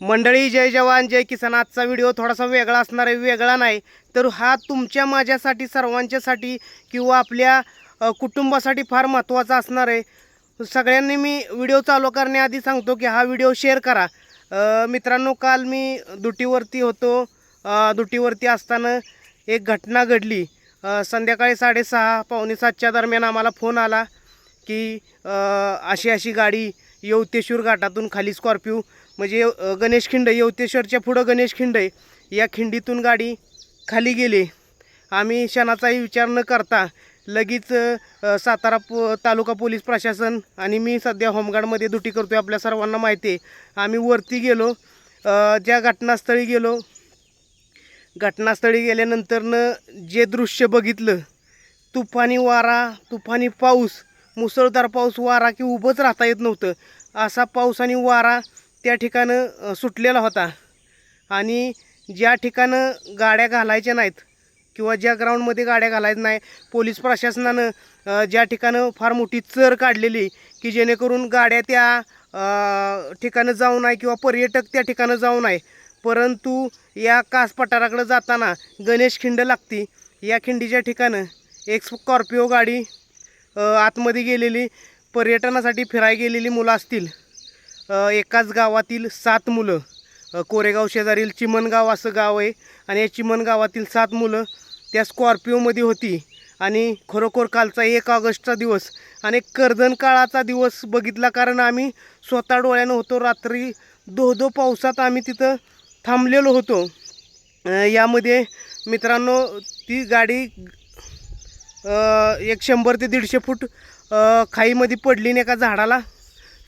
मंडळी जय जवान जय किसान. आजचा व्हिडिओ थोडासा वेगळा असणार आहे वेगळा नाही तर हा तुमच्या माझ्यासाठी सर्वांच्यासाठी किंवा आपल्या कुटुंबासाठी फार महत्त्वाचा असणार आहे. सगळ्यांनी मी व्हिडिओ चालू करण्याआधी सांगतो की हा व्हिडिओ शेअर करा. मित्रांनो काल मी दुटीवरती होतो. दुटीवरती असताना एक घटना घडली. संध्याकाळी साडेसहा पावणे सातच्या दरम्यान आम्हाला फोन आला की अशी अशी गाडी यवतेश्वर घाटातून खाली स्कॉर्पिओ म्हणजे गणेशखिंड गणेश खिंड यवतेश्वरच्या पुढं गणेश खिंड आहे या खिंडीतून गाडी खाली गेली. आम्ही क्षणाचाही विचार न करता लगेच सातारा पो तालुका पोलीस प्रशासन आणि मी सध्या होमगार्डमध्ये ड्युटी करतो आहे आपल्या सर्वांना माहिती आहे. आम्ही वरती गेलो ज्या घटनास्थळी गेलो घटनास्थळी गेल्यानंतरनं जे दृश्य बघितलं तुफानी वारा तुफानी पाऊस मुसळधार पाऊस वारा की उभंच राहता येत नव्हतं. असा पाऊस आणि वारा त्या ठिकाणं सुटलेला होता. आणि ज्या ठिकाणं गाड्या घालायच्या नाहीत किंवा ज्या ग्राउंडमध्ये गाड्या घालायच्या नाही पोलीस प्रशासनानं ज्या ठिकाणं फार मोठी चर काढलेली की जेणेकरून गाड्या त्या ठिकाणं जाऊ नये किंवा पर्यटक त्या ठिकाणं जाऊ नये. परंतु या कास पठाराकडं जाताना गणेश खिंड लागती. या खिंडीच्या ठिकाणं एक स्कॉर्पिओ गाडी आतमध्ये गेलेली पर्यटनासाठी फिरायला गेलेली मुलं असतील. एकाच गावातील सात मुलं कोरेगाव शेजारील चिमणगाव असं गाव आहे. आणि या चिमण गावातील सात मुलं त्या स्कॉर्पिओमध्ये होती. आणि खरोखर कालचा एक ऑगस्टचा दिवस आणि कर्दन काळाचा दिवस बघितला कारण आम्ही स्वतः डोळ्यानं होतो. रात्री दो दो पावसात आम्ही तिथं थांबलेलो होतो. यामध्ये मित्रांनो ती गाडी एक शंभर ते दीडशे फूट खाईमध्ये पडली नाही एका झाडाला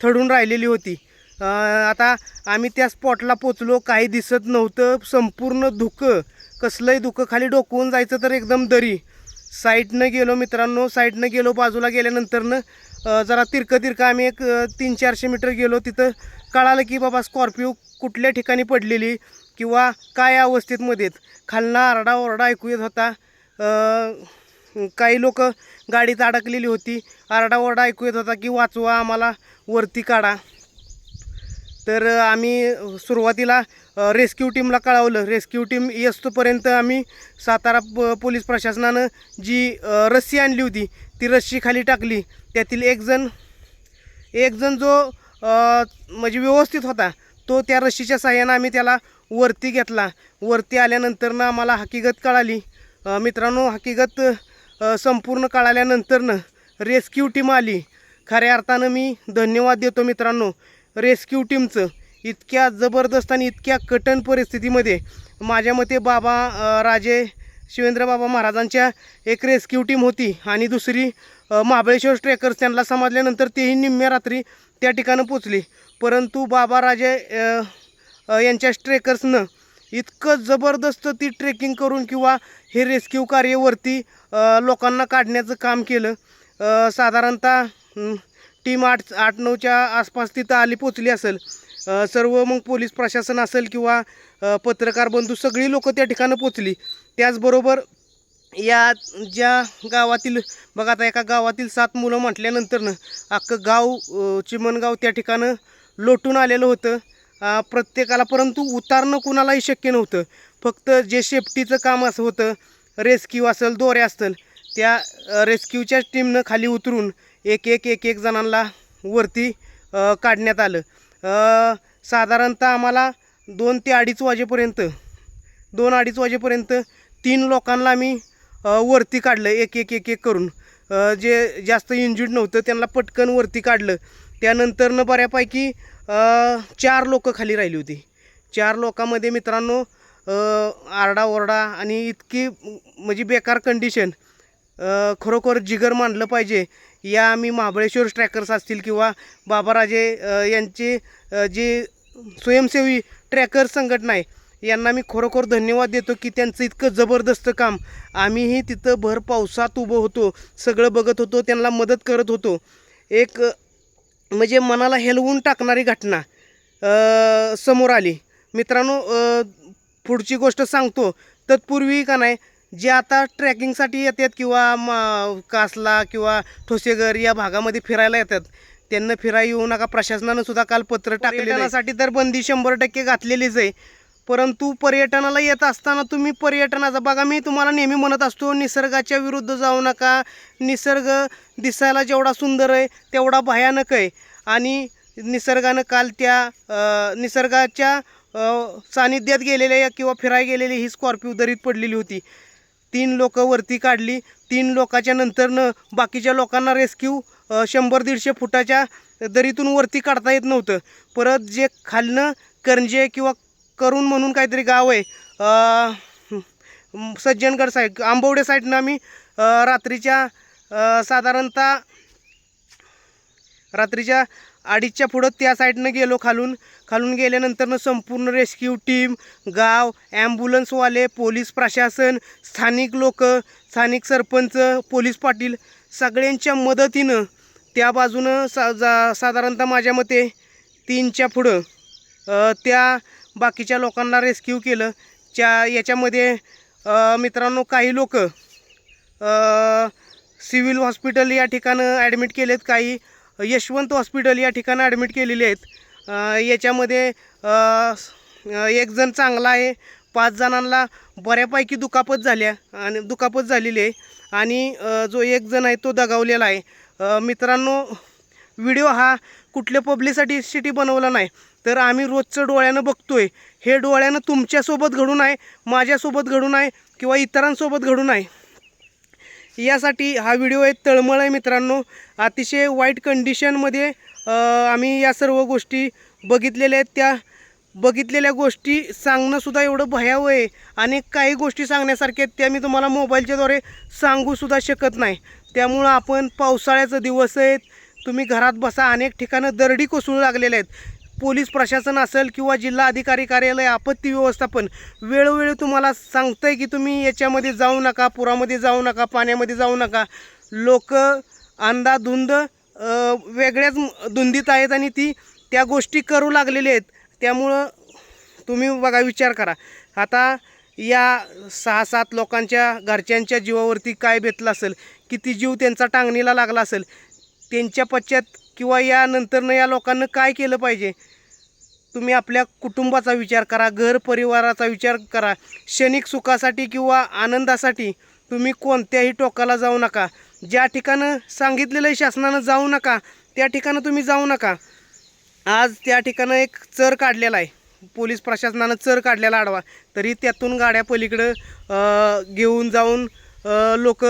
थडून राहिलेली होती. आता आम्ही त्या स्पॉटला पोचलो काही दिसत नव्हतं संपूर्ण धुकं कसलंही धुकं खाली डोकवून जायचं तर एकदम दरी. साईडनं गेलो मित्रांनो साईडनं गेलो बाजूला गेल्यानंतरनं जरा तिरकं तिरकं आम्ही एक तीन चारशे मीटर गेलो. तिथं कळालं की बाबा स्कॉर्पिओ कुठल्या ठिकाणी पडलेली किंवा काय अवस्थेतमध्ये खालना खालनं आरडा ओरडा ऐकू येत होता काही लोक गाडीत अडकलेली होती. आरडाओरडा ऐकू येत होता की वाचवा आम्हाला वरती काढा. तर आम्ही सुरुवातीला रेस्क्यू टीमला कळवलं. रेस्क्यू टीम येस्तोपर्यंत आम्ही सातारा प पोलीस प्रशासनानं जी रस्सी आणली होती ती रस्सी खाली टाकली. त्यातील एकजण एकजण जो म्हणजे व्यवस्थित होता तो त्या रस्सीच्या साह्यानं आम्ही त्याला वरती घेतला. वरती आल्यानंतरनं आम्हाला हकीकत कळाली. मित्रांनो हकीकत संपूर्ण कळाल्यानंतरनं रेस्क्यू टीम आली. खऱ्या अर्थानं मी धन्यवाद देतो मित्रांनो. रेस्क्यू टीमचं. इतक्या जबरदस्त आणि इतक्या कठीण परिस्थितीमध्ये माझ्या मते बाबा राजे शिवेंद्र बाबा महाराजांच्या एक रेस्क्यू टीम होती आणि दुसरी महाबळेश्वर ट्रेकर्स त्यांना समजल्यानंतर तेही निम्म्या रात्री त्या ठिकाणं पोचले परंतु बाबा राजे यांच्या ट्रेकर्सनं इतकं जबरदस्त ती ट्रेकिंग करून किंवा हे रेस्क्यू कार्यवरती लोकांना काढण्याचं काम केलं. साधारणतः टीम आठ आठ नऊच्या आसपास तिथं आली पोचली असेल. सर्व मग पोलीस प्रशासन असेल किंवा पत्रकार बंधू सगळी लोकं त्या ठिकाणं पोचली त्याचबरोबर या ज्या गावातील बघा आता एका गावातील सात मुलं म्हटल्यानंतरनं अख्खं गाव चिमणगाव त्या ठिकाणं लोटून आलेलं होतं. प्रत्येकाला परंतु उतारणं कुणालाही शक्य नव्हतं. फक्त जे सेफ्टीचं काम असं होतं रेस्क्यू असेल दोऱ्या असतील त्या रेस्क्यूच्या टीमनं खाली उतरून एक एक एक एक जणांना वरती काढण्यात आलं. साधारणतः आम्हाला दोन ते अडीच वाजेपर्यंत दोन अडीच वाजेपर्यंत तीन लोकांना आम्ही वरती काढलं एक एक एक एक करून. जे जास्त इंजुर्ड नव्हतं त्यांना पटकन वरती काढलं. त्यानंतरनं बऱ्यापैकी चार लोक खाली राहिली होती. चार लोकांमध्ये मित्रांनो आरडाओरडा आणि इतकी म्हणजे बेकार कंडिशन खरोखर जिगर मानलं पाहिजे. या आम्ही महाबळेश्वर ट्रॅकर्स असतील किंवा बाबाराजे यांचे जे स्वयंसेवी ट्रॅकर संघटना आहे यांना मी खरोखर धन्यवाद देतो की त्यांचं इतकं जबरदस्त काम आम्हीही तिथं भर पावसात उभं होतो सगळं बघत होतो त्यांना मदत करत होतो. एक म्हणजे मनाला हेलवून टाकणारी घटना समोर आली. मित्रांनो पुढची गोष्ट सांगतो तत्पूर्वी का नाही जे आता ट्रॅकिंगसाठी येतात किंवा म कासला किंवा ठोसेघर या भागामध्ये फिरायला येतात त्यांना फिरायला येऊ नका. प्रशासनानं सुद्धा काल पत्र टाकलेल्यासाठी तर बंदी शंभर टक्के घातलेलीच आहे. परंतु पर्यटनाला येत असताना तुम्ही पर्यटनाचा बघा मी तुम्हाला नेहमी म्हणत असतो निसर्गाच्या विरुद्ध जाऊ नका. निसर्ग दिसायला जेवढा सुंदर आहे तेवढा भयानक आहे. आणि निसर्गानं काल त्या निसर्गाच्या सानिध्यात गेलेल्या किंवा फिरायला गेलेली ही स्कॉर्पिओ दरीत पडलेली होती. तीन लोक वरती काढली. तीन लोकाच्या नंतरनं बाकीच्या लोकांना रेस्क्यू शंभर दीडशे फुटाच्या दरीतून वरती काढता येत नव्हतं. परत जे खालनं करंजे किंवा करून म्हणून काहीतरी गाव आहे सज्जनगड साईड आंबवडे साईडनं आम्ही रात्रीच्या साधारणतः रात्रीच्या अडीचच्या पुढं त्या साईडनं गेलो खालून. खालून गेल्यानंतरनं संपूर्ण रेस्क्यू टीम गाव ॲम्ब्युलन्सवाले पोलीस प्रशासन स्थानिक लोक स्थानिक सरपंच पोलीस पाटील सगळ्यांच्या मदतीनं त्या बाजूनं सा जा साधारणतः माझ्या मते तीनच्या पुढं त्या बाकीच्या लोकांना रेस्क्यू केलं. च्या याच्यामध्ये मित्रांनो काही लोक सिव्हिल हॉस्पिटल या ठिकाणं ॲडमिट केलेत काही यशवंत हॉस्पिटल या ठिकाणं ॲडमिट केलेले आहेत. याच्यामध्ये एक जण चांगला आहे. पाच जणांना बऱ्यापैकी दुखापत झाल्या आणि दुखापत झालेली आहे. आणि जो एक जण आहे तो दगावलेला आहे. मित्रांनो व्हिडिओ हा कुठल्या पब्लिसिटीसाठी बनवला नाही. तर आम्ही रोजचं डोळ्यानं बघतो आहे हे डोळ्यानं तुमच्यासोबत घडून आहे माझ्यासोबत घडून आहे किंवा इतरांसोबत घडून आहे. यासाठी हा व्हिडिओ एक तळमळ आहे मित्रांनो. अतिशय वाईट कंडिशनमध्ये आम्ही या सर्व गोष्टी बघितलेल्या आहेत. त्या बघितलेल्या गोष्टी सांगणंसुद्धा एवढं भयावह आहे. आणि काही गोष्टी सांगण्यासारख्या आहेत त्या मी तुम्हाला मोबाईलच्याद्वारे सांगूसुद्धा शकत नाही. त्यामुळं आपण पावसाळ्याचं दिवस आहेत. तुम्ही घरात बसा अनेक ठिकाणं दरडी कोसळू लागलेल्या आहेत. पोलीस प्रशासन असेल किंवा जिल्हा अधिकारी कार्यालय आपत्ती व्यवस्थापन वेळोवेळी तुम्हाला सांगतंय की तुम्ही याच्यामध्ये जाऊ नका पुरामध्ये जाऊ नका पाण्यामध्ये जाऊ नका. लोक अंधाधुंद वेगळ्याच धुंदीत आहेत आणि ती त्या गोष्टी करू लागलेल्या आहेत. त्यामुळं तुम्ही बघा विचार करा. आता या सहा सात लोकांच्या घरच्यांच्या जीवावरती काय बेतलं असेल किती जीव त्यांचा टांगणीला लागला असेल त्यांच्या पश्चात किंवा या नंतरनं या लोकांना काय केलं पाहिजे? तुम्ही आपल्या कुटुंबाचा विचार करा घर परिवाराचा विचार करा. क्षणिक सुखासाठी किंवा आनंदासाठी तुम्ही कोणत्याही टोकाला जाऊ नका. ज्या ठिकाणं सांगितलेलं आहे शासनानं जाऊ नका त्या ठिकाणं तुम्ही जाऊ नका. आज त्या ठिकाणं एक चर काढलेला आहे. पोलीस प्रशासनानं चर काढलेला आडवा. तरी त्यातून गाड्या पलीकडं घेऊन जाऊन लोक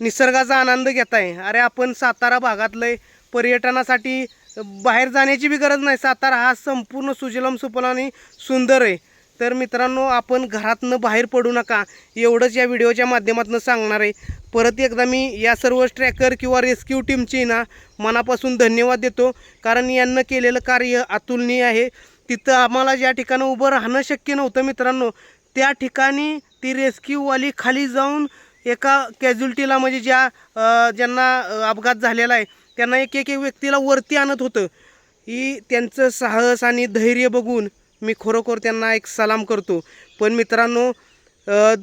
निसर्गाचा आनंद घेत आहे अरे आपण सातारा भागातलं आहे पर्यटनासाठी बाहेर जाण्याची बी गरज नाही. सातारा हा संपूर्ण सुजलम सुफल आणि सुंदर आहे. तर मित्रांनो आपण घरातनं बाहेर पडू नका. एवढंच या व्हिडिओच्या माध्यमातून सांगणार आहे. परत एकदा मी या सर्व ट्रॅकर किंवा रेस्क्यू टीमची ना मनापासून धन्यवाद देतो. कारण यांनं केलेलं कार्य अतुलनीय आहे. तिथं आम्हाला ज्या ठिकाणी उभं राहणं शक्य नव्हतं मित्रांनो त्या ठिकाणी ती रेस्क्यूवाली खाली जाऊन एका कॅज्युलिटीला म्हणजे ज्या ज्यांना अपघात झालेला आहे त्यांना एक एक एक व्यक्तीला वरती आणत होतं. ही त्यांचं साहस आणि धैर्य बघून मी खरोखर त्यांना एक सलाम करतो. पण मित्रांनो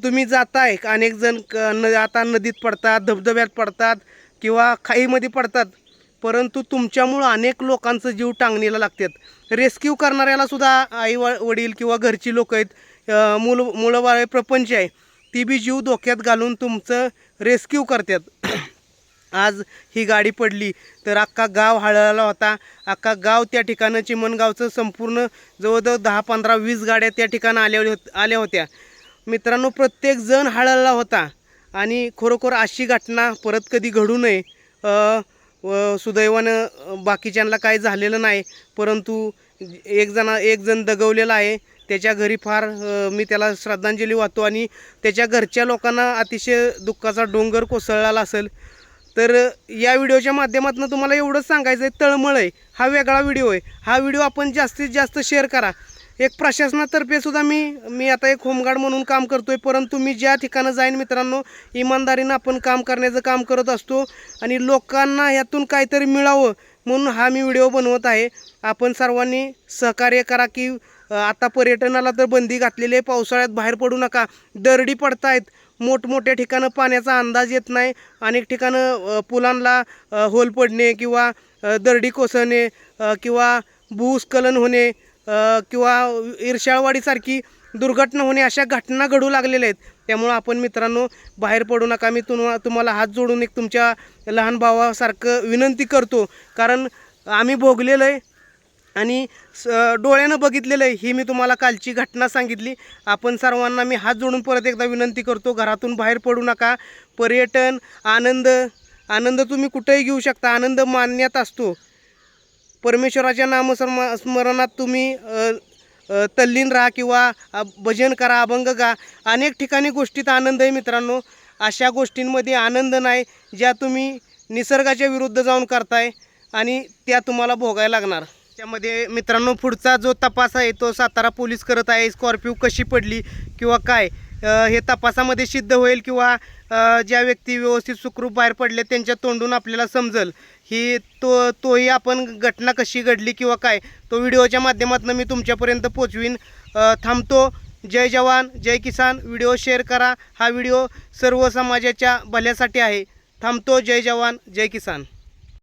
तुम्ही जाताय अनेक जण क न आता नदीत पडतात धबधब्यात पडतात किंवा खाईमध्ये पडतात. परंतु तुमच्यामुळं अनेक लोकांचं जीव टांगणीला लागतात. रेस्क्यू करणाऱ्याला सुद्धा आई व वडील किंवा घरची लोक आहेत. मूल मुलं बाळ प्रपंच आहे. ती बी जीव धोक्यात घालून तुमचं रेस्क्यू करतात. आज ही गाडी पडली. तर अख्खा गाव हळहळला होता. अख्खा गाव त्या ठिकाणं चिमणगावचं संपूर्ण जवळजवळ दहा पंधरा वीस गाड्या त्या ठिकाणं आल्या होत आल्या होत्या. मित्रांनो प्रत्येक जण हळहळला होता. आणि खरोखर अशी घटना परत कधी घडू नये सुदैवानं बाकीच्यांना काही झालेलं नाही. परंतु एक जण एक जण दगवलेला आहे. त्याच्या घरी फार मी त्याला श्रद्धांजली वाहतो. आणि त्याच्या घरच्या लोकांना अतिशय दुःखाचा डोंगर कोसळलेला असेल तर या व्हिडिओच्या माध्यमातून तुम्हाला एवढंच सांगायचं आहे तळमळ आहे. हा वेगळा व्हिडिओ आहे. हा व्हिडिओ आपण जास्तीत जास्त शेअर करा. एक प्रशासनातर्फे सुद्धा मी मी आता एक होमगार्ड म्हणून काम करतो आहे परंतु मी ज्या ठिकाणं जाईन मित्रांनो इमानदारीनं आपण काम करण्याचं काम करत असतो आणि लोकांना ह्यातून काहीतरी मिळावं म्हणून हा मी व्हिडिओ बनवत आहे. आपण सर्वांनी सहकार्य करा की आता पर्यटनाला तर बंदी घातलेली आहे पावसाळ्यात बाहेर पडू नका. दरडी पडतायत. मोठमोठ्या ठिकाणं पाण्याचा अंदाज येत नाही. अनेक ठिकाणं पुलांना होल पडणे किंवा दरडी कोसळणे किंवा भूस्खलन होणे किंवा ईर्षाळवाडीसारखी दुर्घटना होणे अशा घटना घडू लागलेल्या आहेत. त्यामुळं आपण मित्रांनो बाहेर पडू नका. मी तुम्हा तुम्हाला हात जोडून एक तुमच्या लहान भावासारखं विनंती करतो. कारण आम्ही भोगलेलं आहे. आणि स डोळ्यानं बघितलेलं आहे. ही मी तुम्हाला कालची घटना सांगितली. आपण सर्वांना मी हात जोडून परत एकदा विनंती करतो घरातून बाहेर पडू नका. पर्यटन आनंद आनंद तुम्ही कुठेही घेऊ शकता. आनंद मानण्यात असतो. परमेश्वराच्या नामस्म स्मरणात तुम्ही तल्लीन राहा किंवा भजन करा अभंग गा. अनेक ठिकाणी गोष्टीत आनंद आहे मित्रांनो. अशा गोष्टींमध्ये आनंद नाही ज्या तुम्ही निसर्गाच्या विरुद्ध जाऊन करताय आणि त्या तुम्हाला भोगायला लागणार. त्यामध्ये मित्रांनो पुढचा जो तपास आहे तो सातारा पोलीस करत आहे. स्कॉर्पिओ कशी पडली किंवा काय हे तपासामध्ये सिद्ध होईल किंवा ज्या व्यक्ती व्यवस्थित सुखरूप बाहेर पडले त्यांच्या तोंडून आपल्याला समजल. ही तो तोही आपण घटना कशी घडली किंवा काय तो व्हिडिओच्या माध्यमातून मी तुमच्यापर्यंत पोचवीन. थांबतो. जय जवान जय किसान. व्हिडिओ शेअर करा. हा व्हिडिओ सर्व समाजाच्या भल्यासाठी आहे. थांबतो. जय जवान जय किसान.